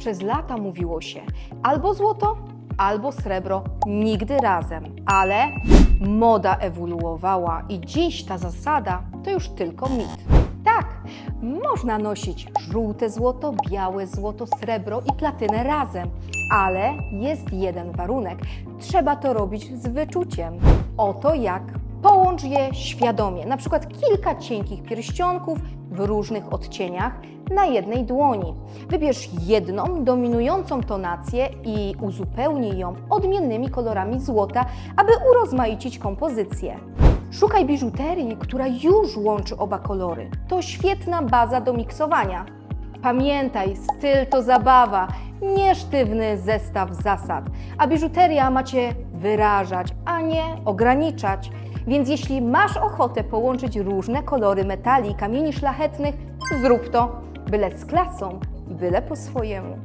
Przez lata mówiło się albo złoto, albo srebro, nigdy razem. Ale moda ewoluowała i dziś ta zasada to już tylko mit. Tak, można nosić żółte złoto, białe złoto, srebro i platynę razem, ale jest jeden warunek. Trzeba to robić z wyczuciem. Oto jak. Połącz je świadomie, na przykład kilka cienkich pierścionków w różnych odcieniach na jednej dłoni. Wybierz jedną dominującą tonację i uzupełnij ją odmiennymi kolorami złota, aby urozmaicić kompozycję. Szukaj biżuterii, która już łączy oba kolory. To świetna baza do miksowania. Pamiętaj, styl to zabawa, nie sztywny zestaw zasad, a biżuteria ma Cię wyrażać, a nie ograniczać. Więc jeśli masz ochotę połączyć różne kolory metali i kamieni szlachetnych, zrób to, byle z klasą byle po swojemu.